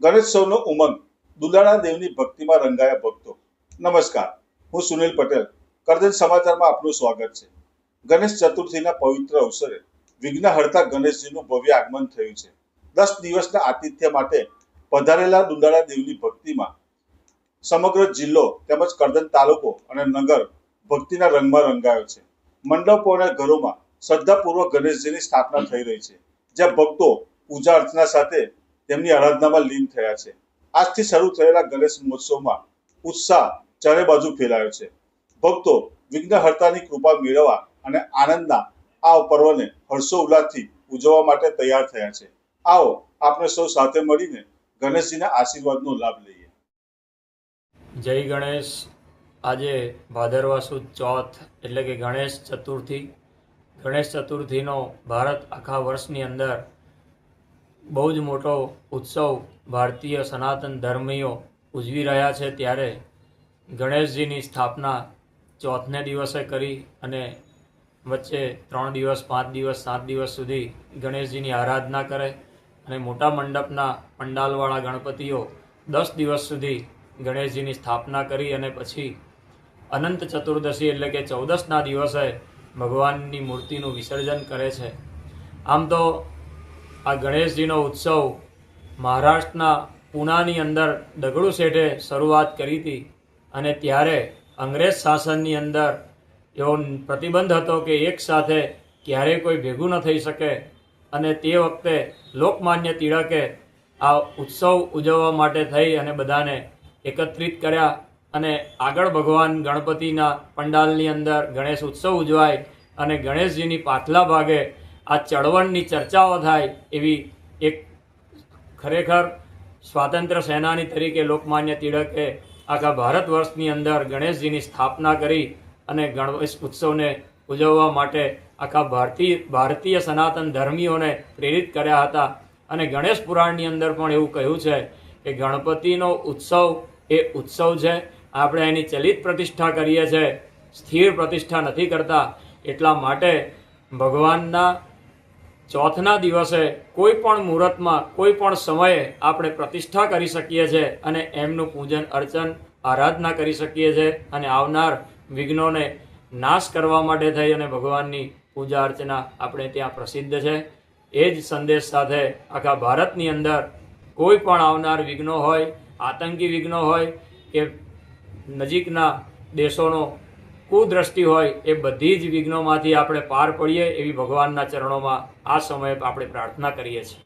ગણેશોત્સવનો ઉમંગ દુલાળા દેવની ભક્તિમાં રંગાયા ભક્તો. નમસ્કાર, હું સુનિલ પટેલ કરદન સમાચારમાં આપનું સ્વાગત છે. ગણેશ ચતુર્થીના પવિત્ર અવસરે વિઘ્નહર્તા ગણેશજીનું ભવ્ય આગમન થયું છે. દસ દિવસના આતિથ્ય માટે પધારેલા દુલાળા દેવની ભક્તિમાં સમગ્ર જિલ્લો તેમજ કરદન તાલુકો અને નગર ભક્તિના રંગમાં રંગાયો છે. મંડપો અને ઘરોમાં શ્રદ્ધાપૂર્વક ગણેશજીની સ્થાપના થઈ રહી છે. જ્યાં ભક્તો પૂજા અર્ચના સાથે તેમની આરાધનામાં લીન થયા છે. આજથી શરૂ થયેલા ગણેશ મહોત્સવમાં ઉત્સાહ ચારે બાજુ ફેલાયો છે. ભક્તો વિઘ્નહર્તાની કૃપા મેળવવા અને આનંદના આ પર્વને હર્ષો ઉલ્લાસથી ઉજવવા માટે તૈયાર થયા છે. આવો આપણે સૌ સાથે મળીને ગણેશજીના આશીર્વાદનો લાભ લઈએ. જય ગણેશ. આજે ભાદરવા સુદ ચોથ એટલે કે ગણેશ ચતુર્થી. ગણેશ ચતુર્થીનો ભારત આખા વર્ષની અંદર બહુ જ મોટો ઉત્સવ ભારતીય સનાતન ધર્મીઓ ઉજવી રહ્યા છે ત્યારે ગણેશજીની સ્થાપના ચોથને દિવસે કરી અને વચ્ચે ત્રણ દિવસ, પાંચ દિવસ, સાત દિવસ સુધી ગણેશજીની આરાધના કરે અને મોટા મંડપના પંડાલવાળા ગણપતિઓ દસ દિવસ સુધી ગણેશજીની સ્થાપના કરી અને પછી અનંત ચતુર્દશી એટલે કે ચૌદસના દિવસે ભગવાનની મૂર્તિનું વિસર્જન કરે છે. આમ તો આ ગણેશજીનો ઉત્સવ મહારાષ્ટ્રના પૂનાની અંદર દગડુ શેઠે શરૂઆત કરી હતી. અને ત્યારે અંગ્રેજ શાસનની અંદર એવો પ્રતિબંધ હતો કે એક સાથે ક્યારેય કોઈ ભેગું ન થઈ શકે. અને તે વખતે લોકમાન્ય તિળકે આ ઉત્સવ ઉજવવા માટે થઈ અને બધાને એકત્રિત કર્યા. અને આગળ ભગવાન ગણપતિના પંડાલની અંદર ગણેશ ઉત્સવ ઉજવાય અને ગણેશજીની પાછલા ભાગે આ ચળવળની ચર્ચાઓ થાય એવી એક ખરેખર સ્વાતંત્ર્ય સેનાની તરીકે લોકમાન્ય તિળકે આખા ભારત વર્ષની અંદર ગણેશજીની સ્થાપના કરી અને ગણેશ ઉત્સવને ઉજવવા માટે આખા ભારતીય ભારતીય સનાતન ધર્મીઓને પ્રેરિત કર્યા હતા. અને ગણેશ પુરાણની અંદર પણ એવું કહ્યું છે કે ગણપતિનો ઉત્સવ એ ઉત્સવ છે. આપણે એની ચલિત પ્રતિષ્ઠા કરીએ છીએ. સ્થિર પ્રતિષ્ઠા નથી કરતા. એટલા માટે ભગવાનના ચોથના દિવસે કોઈ પણ મુહૂર્તમાં, કોઈ પણ સમયે આપણે પ્રતિષ્ઠા કરી શકીએ છીએ અને એમનું પૂજન, અર્ચન, આરાધના કરી શકીએ છીએ અને આવનાર વિઘ્નોને નાશ કરવા માટે થઈ અને ભગવાનની પૂજા અર્ચના આપણે ત્યાં પ્રસિદ્ધ છે. એ જ સંદેશ સાથે આખા ભારતની અંદર કોઈ પણ આવનાર વિઘ્નો હોય, આતંકી વિઘ્નો હોય કે નજીકના દેશોનો કુદ્રષ્ટિ હોય એ બધી જ વિઘ્નોમાંથી આપણે પાર પડીએ એવી ભગવાનના ચરણોમાં આ સમયે આપણે પ્રાર્થના કરીએ છીએ.